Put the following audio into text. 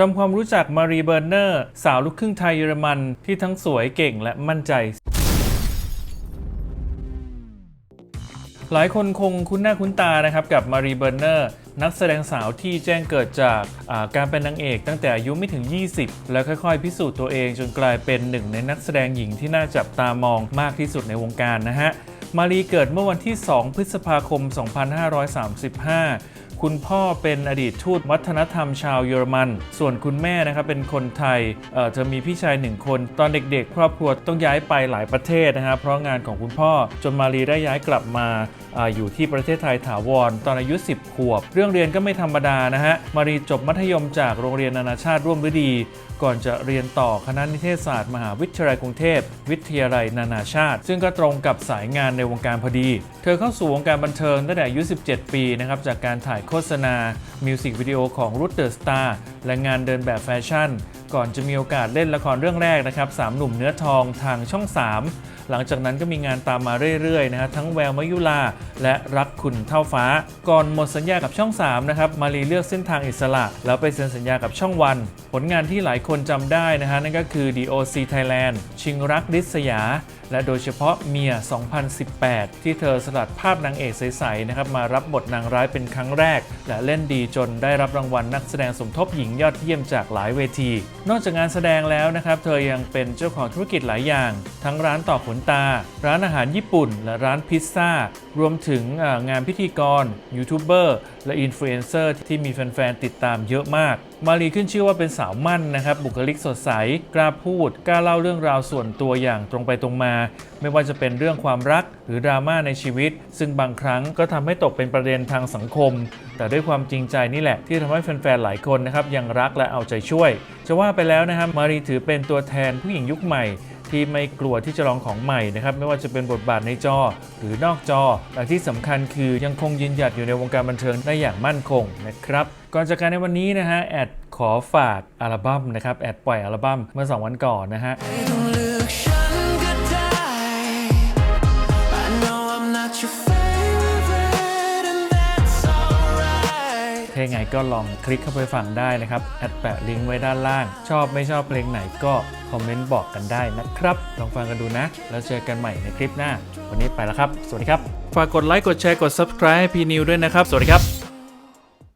ทำความรู้จักมารีเบอร์เนอร์ สาวลูกครึ่งไทยเยอรมันที่ทั้งสวยเก่งและมั่นใจหลายคนคงคุ้นหน้าคุ้นตานะครับกับมารีเบอร์เนอร์นักแสดงสาวที่แจ้งเกิดจากาการเป็นนางเอกตั้งแต่อายุไม่ถึง 20 แล้วค่อยๆ พิสูจน์ตัวเองจนกลายเป็นหนึ่งในนักแสดงหญิงที่น่าจับตามองมากที่สุดในวงการนะฮะ มารีเกิดเมื่อวันที่ 2 พฤษภาคม 2535 คุณพ่อเป็นอดีตทูตวัฒนธรรมชาวเยอรมัน ส่วนคุณแม่นะครับเป็นคนไทยเอ่อเธอมีพี่ชายหนึ่งคน ตอนเด็กๆ ครอบครัวต้องย้ายไปหลายประเทศนะครับเพราะงานของคุณพ่อจนมารีได้ย้ายกลับมาอาอยู่ที่ประเทศไทยถาวร ตอนอายุ 10 ขวบ เรื่องเรียนก็ไม่ธรรมดานะฮะ มารีจบมัธยมจากโรงเรียนนานาชาติร่วมฤดี ก่อนจะเรียนต่อคณะนิเทศศาสตร์ มหาวิทยาลัยกรุงเทพ วิทยาลัยนานาชาติ ซึ่งก็ตรงกับสายงานในวงการพอดี เธอเข้าสู่วงการบันเทิงตั้งแต่อายุ 17 ปีนะครับจากการถ่ายโฆษณา มิวสิกวิดีโอของรุ t เดอร์สตาร์ และงานเดินแบบแฟชั่น ก่อนจะมีโอกาสเล่นละครเรื่องแรกนะครับสามหนุ่มเนื้อทองทางช่อง 3 หลังจากนั้นก็มีงานตามมาเรื่อยๆนะฮะทั้งแววมยุลาและรักคุณเท่าฟ้า ก่อนหมดสัญญากับช่อง 3 นะครับ มารีเลือกเส้นทางอิสระ แล้วไปเซ็นสัญญากับช่องวัน ผลงานที่หลายคนจำได้นะฮะนั่นก็คือ DOC Thailand ชิงรักดิษยาและโดยเฉพาะเมีย 2018 ที่เธอสลัดภาพนางเอกใสๆนะครับมารับบทนางร้ายเป็นครั้งแรก และเล่นดีจนได้รับรางวัลนักแสดงสมทบหญิงยอดเยี่ยมจากหลายเวที นอกจากงานแสดงแล้วนะครับเธอยังเป็นเจ้าของธุรกิจหลายอย่าง ทั้งร้านต่อขนตา ร้านอาหารญี่ปุ่น และร้านพิซซ่ารวมถึงงานพิธีกรยูทูบเบอร์และอินฟลูเอนเซอร์ที่มีแฟนๆติดตามเยอะมากมารีขึ้นชื่อว่าเป็นสาวมั่นนะครับ บุคลิกสดใส กล้าพูด กล้าเล่าเรื่องราวส่วนตัวอย่างตรงไปตรงมา ไม่ว่าจะเป็นเรื่องความรักหรือดราม่าในชีวิต ซึ่งบางครั้งก็ทำให้ตกเป็นประเด็นทางสังคม แต่ด้วยความจริงใจนี่แหละที่ทำให้แฟนๆ หลายคนนะครับยังรักและเอาใจช่วย จะว่าไปแล้วนะครับมารีถือเป็นตัวแทนผู้หญิงยุคใหม่ ที่ไม่กลัวที่จะลองของใหม่นะครับไม่ว่าจะเป็นบทบาทในจอหรือนอกจอแต่ที่สำคัญคือยังคงยืนหยัดอยู่ในวงการบันเทิงได้อย่างมั่นคงนะครับก่อนจากการในวันนี้นะฮะแอดขอฝากอัลบั้มนะครับแอดปล่อยอัลบั้มเมื่อ 2 วันก่อนนะฮะ ยังไงก็ลองคลิกเข้าไปฟังได้นะครับ แอดแปะลิงก์ไว้ด้านล่าง ชอบไม่ชอบเพลงไหนก็คอมเมนต์บอกกันได้นะครับ ลองฟังกันดูนะ แล้วเจอกันใหม่ในคลิปหน้า วันนี้ไปแล้วครับ สวัสดีครับ ฝากกดไลค์ กดแชร์ กด subscribe ให้พีนิวด้วยนะครับ สวัสดีครับ